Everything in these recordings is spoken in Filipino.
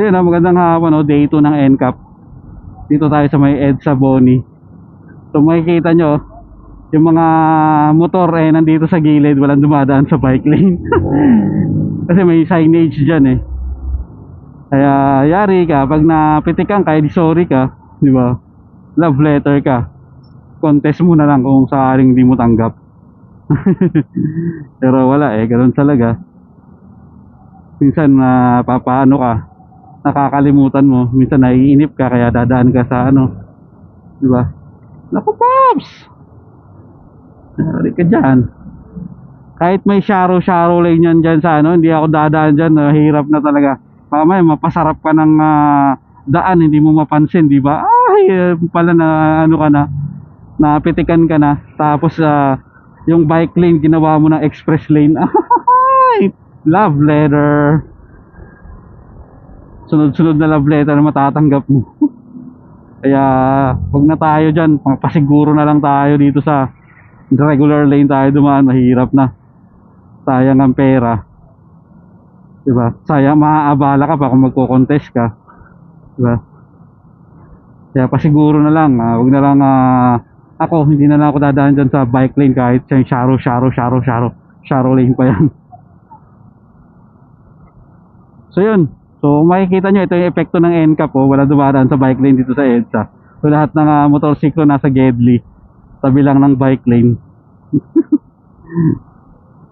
So yun, ah, magandang hapon, no? day 2 ng NCAP. Dito tayo sa may EDSA Boni. So makikita nyo, yung mga motor eh nandito sa gilid, walang dumadaan sa bike lane. Kasi may signage dyan eh. Kaya yari ka, pag napitikan ka, edi sorry ka, di ba? Love letter ka. Contest mo na lang kung sakaling di mo tanggap. Pero wala eh, ganun talaga. Minsan na papaano ka, nakakalimutan mo, minsan naiinip ka kaya dadaan ka sa ano, di ba? Naku, Pops! Hari ka dyan. Kahit may sharo-sharo lane yan dyan sa ano, hindi ako dadaan dyan, hirap na talaga. Mamaya, mapasarap ka ng ah, daan, hindi mo mapansin, di ba? Ay, pala na ano ka na, napitikan ka na. Tapos, ah, yung bike lane, ginawa mo ng express lane. Love letter. Sunod-sunod na love letter na matatanggap mo. Kaya, wag na tayo dyan. Pasiguro na lang tayo dito sa regular lane tayo dumaan. Mahirap na. Sayang ang pera. Diba? Sayang, maaabala ka pa kung magko-contest ka. Diba? Kaya pasiguro na lang. ah, wag na lang ah, ako, hindi na lang ako dadaan dyan sa bike lane kahit siya yung sharo, sharo, sharo, sharo. Sharo lane pa yan. So yun. So makikita nyo ito yung epekto ng NCAP oh. Wala dumadaan sa bike lane dito sa EDSA. So lahat ng uh, motorsiklo nasa Gedli. Tabi lang ng bike lane.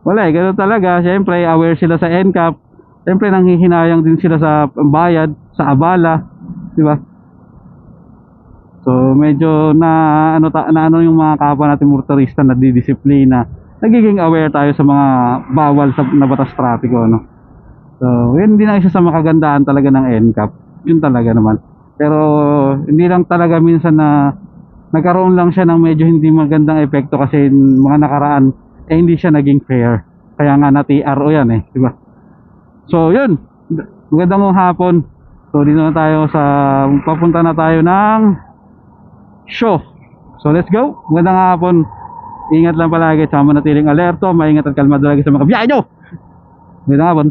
Wala eh, ganun talaga. Siyempre, aware sila sa NCAP. Siyempre, nanghihinayang din sila sa bayad, sa abala. Di ba? So, medyo na ano, ta, na ano yung mga kapwa natin motorista na didisiplina. Nagiging aware tayo sa mga bawal sa na batas trapiko, no? So, yun din ang isa sa makagandaan talaga ng NCAP. Yun talaga naman. Pero, hindi lang talaga minsan na nagkaroon lang siya ng medyo hindi magandang epekto kasi mga nakaraan, eh hindi siya naging fair. Kaya nga na TRO yan eh, di ba? So, yun. Magandang hapon. So, dito na tayo sa, papunta na tayo ng show. So, let's go. Magandang hapon. Ingat lang palagi. Sama natiling alerto. Maingat at kalmado lagi sa mga biyahe nyo. Magandang hapon.